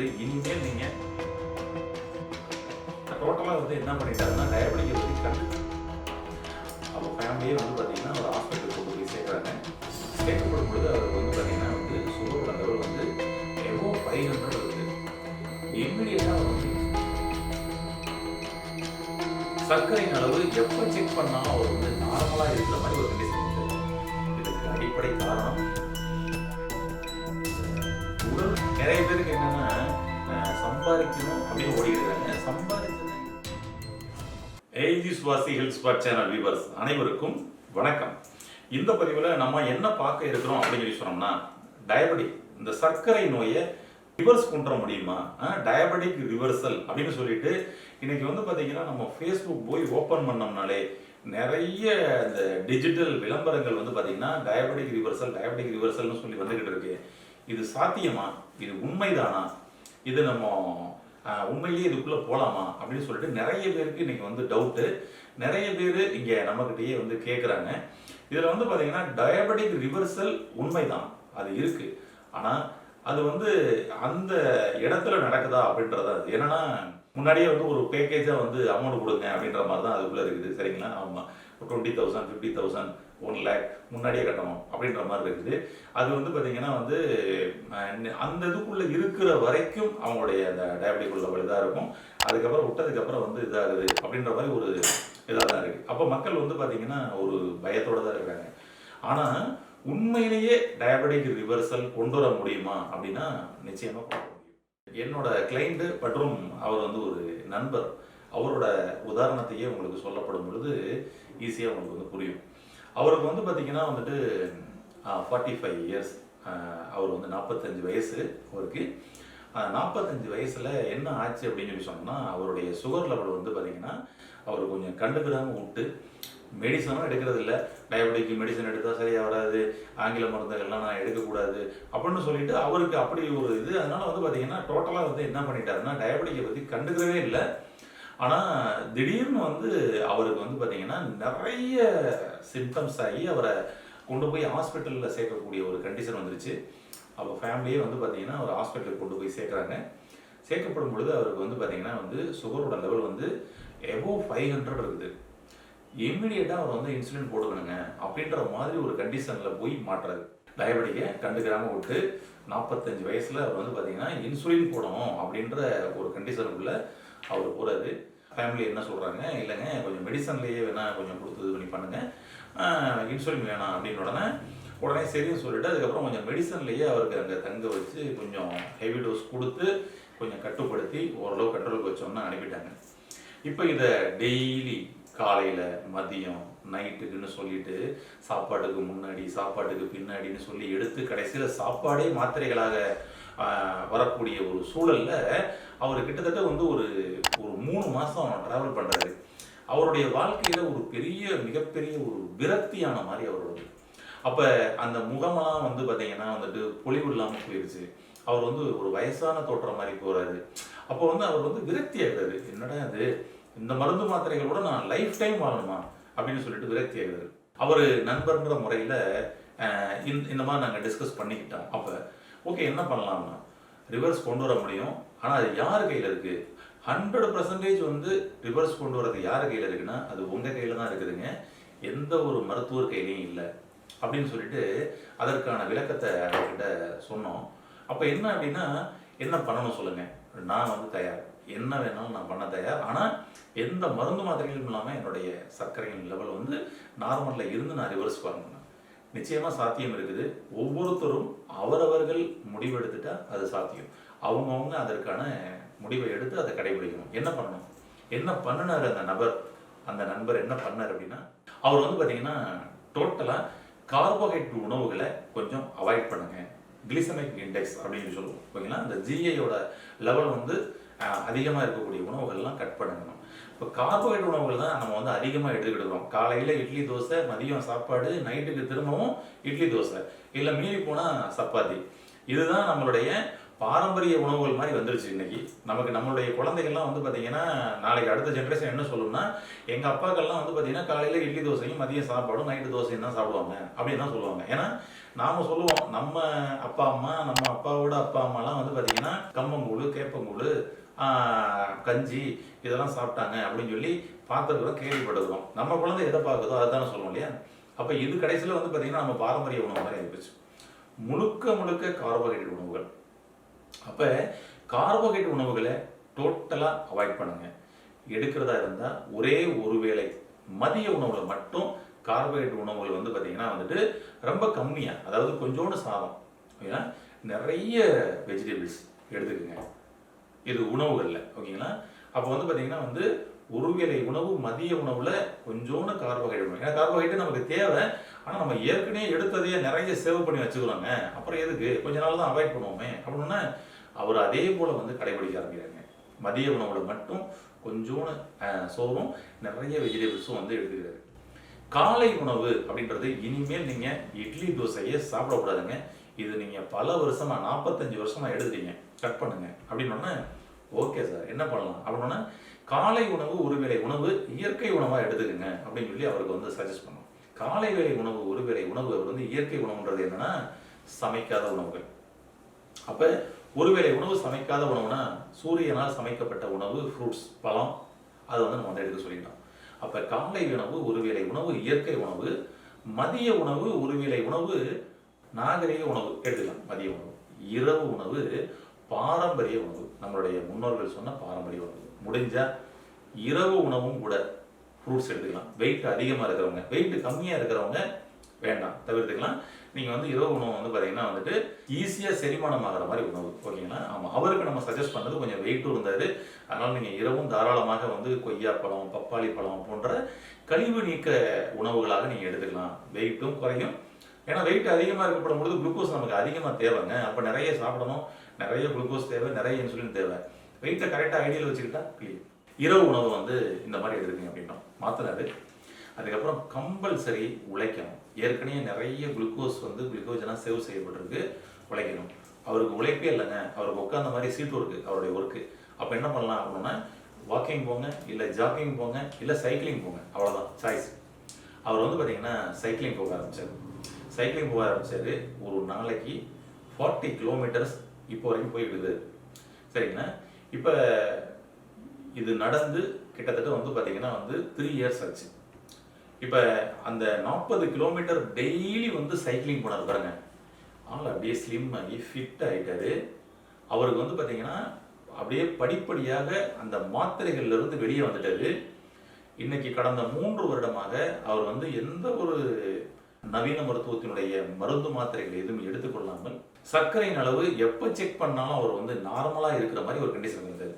வருது இனிமேல் நீங்கள் டோட்டலாக வந்து என்ன பண்ணிட்டாருன்னா டயபெட்டிக்கை பற்றி கண்டு அப்போ ஃபேமிலியே வந்து பார்த்தீங்கன்னா ஒரு ஹாஸ்பிட்டல் கொண்டு போய் சேர்க்குறாங்க. சேர்க்கப்படும் பொழுது அவர் வந்து பார்த்தீங்கன்னா வந்து சுகரோட லெவல் வந்து எவ்வளோ ஃபைவ் ஹண்ட்ரட் வருது. இம்மிடியட்டாக அவர் வந்து சர்க்கரையின் அளவு எப்போ செக் பண்ணாலும் அவர் வந்து நார்மலாக இருக்கிற மாதிரி ஒரு கண்டிஷன் இதுக்கு அடிப்படை காரணம் உடல். நிறைய பேருக்கு என்னன்னா சம்பாதிக்கணும் அப்படின்னு ஓடிடுறாங்க. சம்பாதிச்சது AG Swasi health spot channel viewers அனைவருக்கும் வணக்கம். இந்த பதிவில் நம்ம என்ன பார்க்க இருக்கிறோம் அப்படின்னு சொல்லி சொன்னோம்னா டயபெட்டிக் இந்த சர்க்கரை நோயை ரிவர்ஸ் கொண்டு முடியுமா? டயபெட்டிக் ரிவர்சல் அப்படின்னு சொல்லிட்டு இன்னைக்கு வந்து பார்த்தீங்கன்னா நம்ம ஃபேஸ்புக் போய் ஓப்பன் பண்ணோம்னாலே நிறைய இந்த டிஜிட்டல் விளம்பரங்கள் வந்து பார்த்தீங்கன்னா டயபெட்டிக் ரிவர்சல் டயபெட்டிக் ரிவர்சல்னு சொல்லி வந்துக்கிட்டு இருக்கு. இது சாத்தியமா? இது உண்மைதானா? இது நம்ம உண்மையிலேயே இதுக்குள்ளே போகலாமா அப்படின்னு சொல்லிட்டு நிறைய பேருக்கு இன்னைக்கு வந்து டவுட்டு நிறைய பேர் இங்கே நம்மக்கிட்டேயே வந்து கேட்குறாங்க இதில் வந்து பார்த்தீங்கன்னா டயபெட்டிக் ரிவர்சல் உண்மைதான். அது இருக்குது ஆனால் அது வந்து அந்த இடத்துல நடக்குதா அப்படின்றதா அது என்னன்னா முன்னாடியே வந்து ஒரு பேக்கேஜாக வந்து அமௌண்ட் கொடுங்க அப்படின்ற மாதிரி தான் அதுக்குள்ளே இருக்குது. சரிங்களா? ஆமாம் twenty thousand fifty thousand one lakh முன்னாடியே கட்டணும் அப்படின்ற மாதிரி இருக்குது. அது வந்து பார்த்தீங்கன்னா வந்து அந்த இதுக்குள்ளே இருக்கிற வரைக்கும் அவங்களுடைய அந்த டயபெட்டிக் உள்ள இதாக இருக்கும். அதுக்கப்புறம் விட்டதுக்கப்புறம் வந்து இதாகுது அப்படின்ற மாதிரி ஒரு இதாக தான் இருக்குது அப்போ மக்கள் வந்து பார்த்தீங்கன்னா ஒரு பயத்தோடு தான் இருக்காங்க. ஆனால் உண்மையிலேயே டயபெட்டிக் ரிவர்சல் கொண்டு வர முடியுமா அப்படின்னா நிச்சயமாக கொண்டு வர முடியும். என்னோட கிளைண்ட்டு மற்றும் அவர் வந்து ஒரு நண்பர் அவரோட உதாரணத்தையே உங்களுக்கு சொல்லப்படும் பொழுது ஈஸியாக உங்களுக்கு வந்து புரியும். அவருக்கு வந்து பார்த்தீங்கன்னா வந்துட்டு ஃபார்ட்டி ஃபைவ் இயர்ஸ் அவர் வந்து நாற்பத்தஞ்சு வயசு அவருக்கு. நாற்பத்தஞ்சு வயசில் என்ன ஆச்சு அப்படின்னு சொல்லி சொன்னோம்னா அவருடைய சுகர் லெவல் வந்து பார்த்திங்கன்னா அவர் கொஞ்சம் கண்டுக்கிறாம விட்டு மெடிசனும் எடுக்கிறது இல்லை. டயபெட்டிக் மெடிசன் எடுத்தால் சரியாக வராது. ஆங்கில மருந்துகள்லாம் நான் எடுக்கக்கூடாது அப்படின்னு சொல்லிட்டு அவருக்கு அப்படி ஒரு இது. அதனால் வந்து பார்த்திங்கன்னா டோட்டலாக வந்து என்ன பண்ணிட்டாருன்னா டயபெட்டிக்கை பற்றி கண்டுக்கிறவே இல்லை. ஆனால் திடீர்னு வந்து அவருக்கு வந்து பார்த்தீங்கன்னா நிறைய சிம்டம்ஸ் ஆகி அவரை கொண்டு போய் ஹாஸ்பிட்டலில் சேர்க்கக்கூடிய ஒரு கண்டிஷன் வந்துருச்சு. அப்போ ஃபேமிலியே வந்து பார்த்தீங்கன்னா அவர் ஹாஸ்பிட்டலுக்கு கொண்டு போய் சேர்க்குறாங்க. சேர்க்கப்படும் பொழுது அவருக்கு வந்து பார்த்தீங்கன்னா வந்து சுகரோட லெவல் வந்து எபோவ் ஃபைவ் ஹண்ட்ரட் இருக்குது. இம்மிடியட்டாக அவர் வந்து இன்சுலின் போடுக்கணுங்க அப்படின்ற மாதிரி ஒரு கண்டிஷனில் போய் மாட்டுறாரு. டயபெட்டிக்கை கண்டுக்கிறாமல் விட்டு நாற்பத்தஞ்சு வயசில் அவர் வந்து பார்த்தீங்கன்னா இன்சுலின் போடணும் அப்படின்ற ஒரு கண்டிஷனுக்குள்ளே அவர் போகிறாரு ஃபேமிலி என்ன சொல்கிறாங்க இல்லைங்க கொஞ்சம் மெடிசன்லேயே வேணால் கொஞ்சம் கொடுத்து இது பண்ணி பண்ணுங்கள் இன்சுலின் வேணாம் அப்படின்னு உடனே உடனே சரின்னு சொல்லிட்டு அதுக்கப்புறம் கொஞ்சம் மெடிசன்லேயே அவருக்கு அங்கே தங்க வச்சு கொஞ்சம் ஹெவி டோஸ் கொடுத்து கொஞ்சம் கட்டுப்படுத்தி ஓரளவு கண்ட்ரோலுக்கு வச்சோம்னா அனுப்பிட்டாங்க. இப்போ இதை டெய்லி காலையில் மதியம் நைட்டுக்குன்னு சொல்லிட்டு சாப்பாட்டுக்கு முன்னாடி சாப்பாட்டுக்கு பின்னாடின்னு சொல்லி எடுத்து கடைசியில் சாப்பாடே மாத்திரைகளாக வரக்கூடிய ஒரு சூழலில் அவர் கிட்டத்தட்ட வந்து ஒரு ஒரு மூணு மாதம் ட்ராவல் பண்ணுறாரு அவருடைய வாழ்க்கையில் ஒரு பெரிய மிகப்பெரிய ஒரு விரக்தியான மாதிரி அவரோட அப்போ அந்த முகமெல்லாம் வந்து பார்த்தீங்கன்னா வந்துட்டு பொலிவு இல்லாமல் போயிடுச்சு அவர் வந்து ஒரு வயசான தோற்றம் மாதிரி போகிறாரு அப்போ வந்து அவர் வந்து விரக்தி ஆகிறாரு என்னடா அது இந்த மருந்து மாத்திரைகளோட நான் லைஃப் டைம் வாழணுமா அப்படின்னு சொல்லிட்டு விரக்தி ஆகுறாரு அவர் நண்பர்ன்ற முறையில் இந்த இந்த மாதிரி நாங்கள் டிஸ்கஸ் பண்ணிக்கிட்டோம். அப்போ ஓகே என்ன பண்ணலாம்னா ரிவர்ஸ் கொண்டு வர முடியும். ஆனால் அது யார் கையில் இருக்குது ஹண்ட்ரட் பர்சன்டேஜ் வந்து ரிவர்ஸ் கொண்டு வரது யார் கையில் இருக்குன்னா அது உங்கள் கையில் தான் இருக்குதுங்க. எந்த ஒரு மருத்துவர் கையிலையும் இல்லை. அப்படின்னு சொல்லிட்டு அதற்கான விளக்கத்தை அவர்கிட்ட சொன்னோம். அப்போ என்ன அப்படின்னா என்ன பண்ணணும் சொல்லுங்கள் நான் வந்து தயார். என்ன வேணாலும் நான் பண்ண தயார். ஆனால் எந்த மருந்து மாத்திரைகளும் இல்லாமல் என்னுடைய சர்க்கரையின் லெவல் வந்து நார்மலில் இருந்து நான் ரிவர்ஸ் பண்ணணும் நிச்சயமாக சாத்தியம் இருக்குது. ஒவ்வொருத்தரும் அவரவர்கள் முடிவெடுத்துட்டால் அது சாத்தியம். அவங்கவுங்க அதற்கான முடிவை எடுத்து அதை கடைபிடிக்கணும். என்ன பண்ணணும்? என்ன பண்ணினார் அந்த நபர்? அந்த நண்பர் என்ன பண்ணார் அப்படின்னா அவர் வந்து பார்த்தீங்கன்னா டோட்டலாக கார்போஹைட்ரேட் உணவுகளை கொஞ்சம் அவாய்ட் பண்ணுங்க. கிளிசமிக் இண்டெக்ஸ் அப்படின்னு சொல்லுவோம். ஓகேங்களா? அந்த ஜிஐயோட லெவல் வந்து அதிகமாக இருக்கக்கூடிய உணவுகள்லாம் கட் பண்ணணும். இப்போ கார்போஹைட்ரேட் உணவுகள் தான் நம்ம வந்து அதிகமாக எடுத்துக்கிடுறோம். காலையில் இட்லி தோசை மதியம் சாப்பாடு நைட்டுக்கு திரும்பவும் இட்லி தோசை. இல்லை மீறி போனால் சப்பாத்தி. இதுதான் நம்மளுடைய பாரம்பரிய உணவுகள் மாதிரி வந்துருச்சு இன்னைக்கு. நமக்கு நம்மளுடைய குழந்தைகள்லாம் வந்து பார்த்தீங்கன்னா நாளைக்கு அடுத்த ஜென்ரேஷன் என்ன சொல்லும்னா எங்கள் அப்பாக்கள்லாம் வந்து பார்த்தீங்கன்னா காலையில் இட்லி தோசையும் மதியம் சாப்பாடும் நைட்டு தோசையும் தான் சாப்பிடுவாங்க. அப்படின்னு தான் சொல்லுவாங்க. ஏன்னா நாம் சொல்லுவோம் நம்ம அப்பா அம்மா நம்ம அப்பாவோட அப்பா அம்மாலாம் வந்து பார்த்தீங்கன்னா கம்மங்கூழ் கேப்பங்கூழ் கஞ்சி இதெல்லாம் சாப்பிட்டாங்க அப்படின்னு சொல்லி பார்த்துருக்குறோம் கேள்விப்பட்டிருக்கிறோம் நம்ம குழந்தை எதை பார்க்குதோ அதுதானே சொல்லுவோம் இல்லையா? அப்போ இது கடைசியில் வந்து பார்த்தீங்கன்னா நம்ம பாரம்பரிய உணவு மாதிரி இருந்துச்சு முழுக்க முழுக்க கார்போஹைட்ரேட் உணவுகள். அப்போ கார்போஹைட்ரேட் உணவுகளை டோட்டலாக அவாய்ட் பண்ணுங்க. எடுக்கிறதா இருந்தால் ஒரே ஒரு வேளை மதிய உணவில் மட்டும் கார்போஹைட்ரேட் உணவுகள் வந்து பார்த்தீங்கன்னா வந்துட்டு ரொம்ப கம்மியாக அதாவது கொஞ்சோண்டு சாதம் ஏன்னா நிறைய வெஜிடபிள்ஸ் எடுத்துக்கோங்க. இது உணவுகளில் ஓகேங்களா? அப்போ வந்து பார்த்தீங்கன்னா வந்து ஒருவேளை உணவு மதிய உணவில் கொஞ்சோண்டு கார்போஹைட்ரேட் ஏன்னா கார்போஹைட்ரேட் நமக்கு தேவை. ஆனால் நம்ம ஏற்கனவே எடுத்ததையே நிறைய சேவ் பண்ணி வச்சுக்கிறோங்க அப்புறம் எதுக்கு? கொஞ்ச நாள் தான் அவாய்ட் பண்ணுவோமே. அப்படின்னா அவர் அதே போல் வந்து கடைபிடிக்க ஆரம்பிக்கிறாங்க. மதிய உணவில் மட்டும் கொஞ்சோண்டு சோறும் நிறைய வெஜிடபிள்ஸும் வந்து எடுத்துக்கிறாரு. காலை உணவு அப்படின்றது இனிமேல் நீங்கள் இட்லி தோசையை சாப்பிடக்கூடாதுங்க. இது நீங்கள் பல வருஷமாக நாற்பத்தஞ்சு வருஷமாக எடுக்கிறீங்க கட் பண்ணுங்க. அப்படின்னோடனே ஓகே சார் என்ன பண்ணலாம்? அப்படின்னா காலை உணவு ஒரு வேளை உணவு இயற்கை உணவாக எடுத்துக்கங்க. அப்படின்னு சொல்லி அவருக்கு வந்து சஜஸ்ட் பண்ணோம். காலை வேலை உணவு ஒரு வேளை உணவு அவர் வந்து இயற்கை உணவுன்றது என்னன்னா சமைக்காத உணவுகள். அப்போ ஒருவேளை உணவு சமைக்காத உணவுனா சூரியனால் சமைக்கப்பட்ட உணவு ஃப்ரூட்ஸ் பழம் அதை வந்து நம்ம வந்து எடுக்க சொல்லிட்டோம். அப்போ காலை உணவு ஒருவேளை உணவு இயற்கை உணவு மதிய உணவு ஒருவேளை உணவு நாகரிக உணவு எடுத்துக்கலாம். மதிய உணவு. இரவு உணவு பாரம்பரிய உணவு. நம்மளுடைய முன்னோர்கள் சொன்ன பாரம்பரிய உணவு. முடிஞ்சா இரவு உணவும் கூட ஃப்ரூட்ஸ் எடுத்துக்கலாம். வெயிட் அதிகமாக இருக்கிறவங்க வெயிட் கம்மியாக இருக்கிறவங்க வேண்டாம். தவிர்த்துக்கலாம். நீங்கள் வந்து இரவு உணவு வந்து பார்த்தீங்கன்னா வந்துட்டு ஈஸியாக செரிமானம் ஆகிற மாதிரி உணவு ஓகேங்களா? ஆமாம் அவருக்கு நம்ம சஜஸ்ட் பண்ணது கொஞ்சம் வெயிட்டும் இருந்தார். அதனால் நீங்கள் இரவும் தாராளமாக வந்து கொய்யா பழம் பப்பாளி பழம் போன்ற கழிவு நீக்க உணவுகளாக நீங்கள் எடுத்துக்கலாம். வெயிட்டும் குறையும். ஏன்னா வெயிட் அதிகமாக இருக்கப்படும் பொழுது குளுக்கோஸ் நமக்கு அதிகமாக தேவைங்க. அப்போ நிறைய சாப்பிடணும். நிறைய குளுக்கோஸ் தேவை நிறைய இன்சுலின் தேவை. வெயிட்டை கரெக்டாக ஐடியில் வச்சுக்கிட்டா கிளியர் இரவு உணவு வந்து இந்த மாதிரி எடுத்துக்கங்க அப்படின்னா மாத்தினாரு அதுக்கப்புறம் கம்பல்சரி உழைக்கணும். ஏற்கனவே நிறைய குளுக்கோஸ் வந்து குளுக்கோஜனாக சேவ் செய்யப்பட்டிருக்கு. உழைக்கணும். அவருக்கு உழைப்பே இல்லைங்க. அவருக்கு உட்காந்த மாதிரி சீட்டு ஒர்க்கு அவருடைய ஒர்க்கு அப்போ என்ன பண்ணலாம் அப்படின்னா வாக்கிங் போங்க இல்லை ஜாக்கிங் போங்க இல்லை சைக்கிளிங் போங்க. அவ்வளோதான் சாய்ஸ் அவர் வந்து பார்த்தீங்கன்னா சைக்கிளிங் போக ஆரம்பிச்சார். சைக்கிளிங் போக ஆரம்பிச்சாரு. ஒரு நாளைக்கு ஃபார்ட்டி கிலோமீட்டர்ஸ் இப்போ வரைக்கும் போயிட்டு இருக்குது சரிங்களா? இப்போ இது நடந்து கிட்டத்தட்ட வந்து பார்த்தீங்கன்னா வந்து த்ரீ இயர்ஸ் ஆச்சு. இப்போ அந்த நாற்பது கிலோமீட்டர் டெய்லி வந்து சைக்கிளிங் போனார் பாருங்க. ஆள் அப்படியே ஸ்லிம் ஆகி ஃபிட் ஆகிட்டாரு அவருக்கு வந்து பார்த்தீங்கன்னா அப்படியே படிப்படியாக அந்த மாத்திரைகள்லேருந்து வெளியே வந்துட்டாரு. இன்னைக்கு கடந்த மூன்று வருடமாக அவர் வந்து எந்த ஒரு நவீன மருத்துவத்தினுடைய மருந்து மாத்திரைகள் எதுவும் எடுத்துக்கொள்ளாமல் சர்க்கரையின் அளவு எப்போ செக் பண்ணாலும் அவர் வந்து நார்மலாக இருக்கிற மாதிரி ஒரு கண்டிஷன் இருந்தது.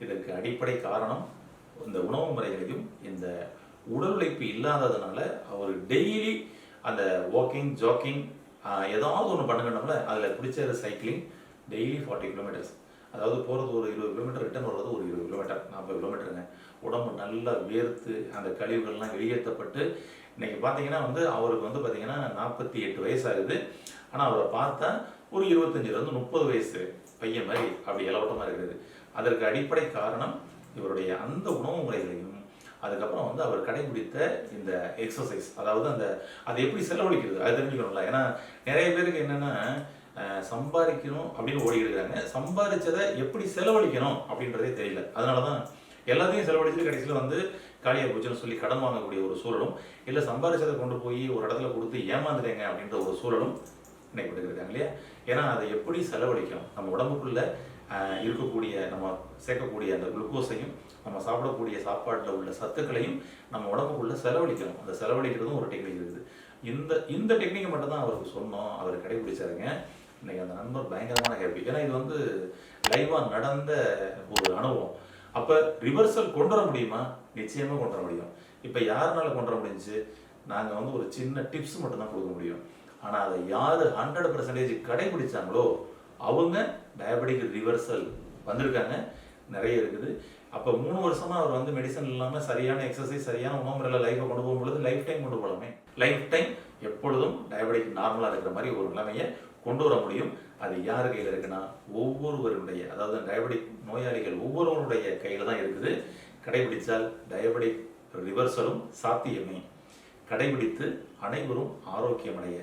இதற்கு அடிப்படை காரணம் இந்த உணவு முறைகளையும் இந்த உடல் உழைப்பு இல்லாததுனால அவர் டெய்லி அந்த வாக்கிங் ஜாக்கிங் ஏதாவது ஒன்று பண்ணுங்கணும்ல அதில் பிடிச்சது சைக்கிளிங் டெய்லி ஃபார்ட்டி கிலோமீட்டர்ஸ் அதாவது போகிறது ஒரு இருபது கிலோமீட்டர் ரிட்டர்ன் வர்றது ஒரு இருபது கிலோமீட்டர் நாற்பது கிலோமீட்டருங்க உடம்பு நல்லா வேர்த்து அந்த கழிவுகள்லாம் வெளியேற்றப்பட்டு இன்றைக்கி பார்த்தீங்கன்னா வந்து அவருக்கு வந்து பார்த்திங்கன்னா நாற்பத்தி எட்டு வயசு ஆகுது ஆனால் அவரை பார்த்தா ஒரு இருபத்தஞ்சிலேருந்து முப்பது வயசு பையன் மாதிரி அப்படி இலவட்டமாக இருக்குது அதற்கு அடிப்படை காரணம் இவருடைய அந்த உணவு முறைகளையும் அதுக்கப்புறம் வந்து அவர் கடைபிடித்த இந்த எக்ஸசைஸ் அதாவது அந்த அதை எப்படி செலவழிக்கிறது? அது தெரிஞ்சுக்கணும்ல. ஏன்னா நிறைய பேருக்கு என்னன்னா சம்பாதிக்கணும் அப்படின்னு ஓடிக்கிட்டு இருக்காங்க. சம்பாதிச்சதை எப்படி செலவழிக்கணும் அப்படின்றதே தெரியல. அதனால தான் எல்லாத்தையும் செலவழிச்சு கடைசியில் வந்து காலியா போச்சுன்னு சொல்லி கடன் வாங்கக்கூடிய ஒரு சூழலும் இல்லை சம்பாதிச்சதை கொண்டு போய் ஒரு இடத்துல கொடுத்து ஏமாந்துட்டேங்க அப்படின்ற ஒரு சூழலும் இன்னைக்கு இருக்காங்க இல்லையா? ஏன்னா அதை எப்படி செலவழிக்கணும்? நம்ம உடம்புக்குள்ள இருக்கக்கூடிய நம்ம சேர்க்கக்கூடிய அந்த குளுக்கோஸையும் நம்ம சாப்பிடக்கூடிய சாப்பாட்டில் உள்ள சத்துக்களையும் நம்ம உடம்புக்குள்ள செலவழிக்கணும். அந்த செலவழிக்கிறதும் ஒரு டெக்னிக் இருக்குது. இந்த இந்த டெக்னிக்கை மட்டும் தான் அவருக்கு சொன்னோம். அவர் கடைபிடிச்சாருங்க. இன்னைக்கு அந்த நண்பர் பயங்கரமான ஹேப்பி ஏன்னா இது வந்து லைவாக நடந்த ஒரு அனுபவம். அப்போ ரிவர்சல் கொண்டு வர முடியுமா? நிச்சயமாக கொண்டு வர முடியும். இப்போ யாருனால கொண்டு வர முடிஞ்சுச்சு? நாங்கள் வந்து ஒரு சின்ன டிப்ஸ் மட்டும்தான் கொடுக்க முடியும். ஆனால் அதை யார் ஹண்ட்ரட் பர்சன்டேஜ் கடைபிடிச்சாங்களோ அவங்க டயபெட்டிக் ரிவர்சல் வந்திருக்காங்க. நிறைய இருக்குது. அப்போ மூணு வருஷமாக அவர் வந்து மெடிசன் இல்லாமல் சரியான எக்ஸசைஸ் சரியான உணவு முறையில் லைஃப்பை கொண்டு போகும்பொழுது லைஃப் டைம் கொண்டு போகலாமே லைஃப் டைம் எப்பொழுதும் டயபெட்டிக் நார்மலாக இருக்கிற மாதிரி ஒரு நிலைமையை கொண்டு வர முடியும். அது யார் கையில் இருக்குன்னா ஒவ்வொருவருடைய அதாவது டயபெட்டிக் நோயாளிகள் ஒவ்வொருவருடைய கையில் தான் இருக்குது. கடைபிடித்தால் டயபெட்டிக் ரிவர்சலும் சாத்தியமே. கடைபிடித்து அனைவரும் ஆரோக்கியமடைய.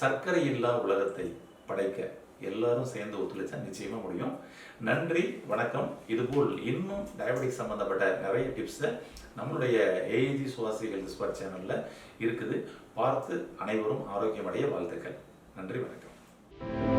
சர்க்கரை இல்லா உலகத்தை படைக்க எல்லாரும் சேர்ந்து ஒத்துழைச்சா நிச்சயமாக முடியும். நன்றி வணக்கம். இதுபோல் இன்னும் டயபெட்டிக் சம்பந்தப்பட்ட நிறைய டிப்ஸை நம்மளுடைய ஏஏஜி சுவாசி ஹெல்த் ஸ்பாட் சேனலில் இருக்குது. பார்த்து அனைவரும் ஆரோக்கியமடைய வாழ்த்துக்கள். நன்றி வணக்கம். Thank you.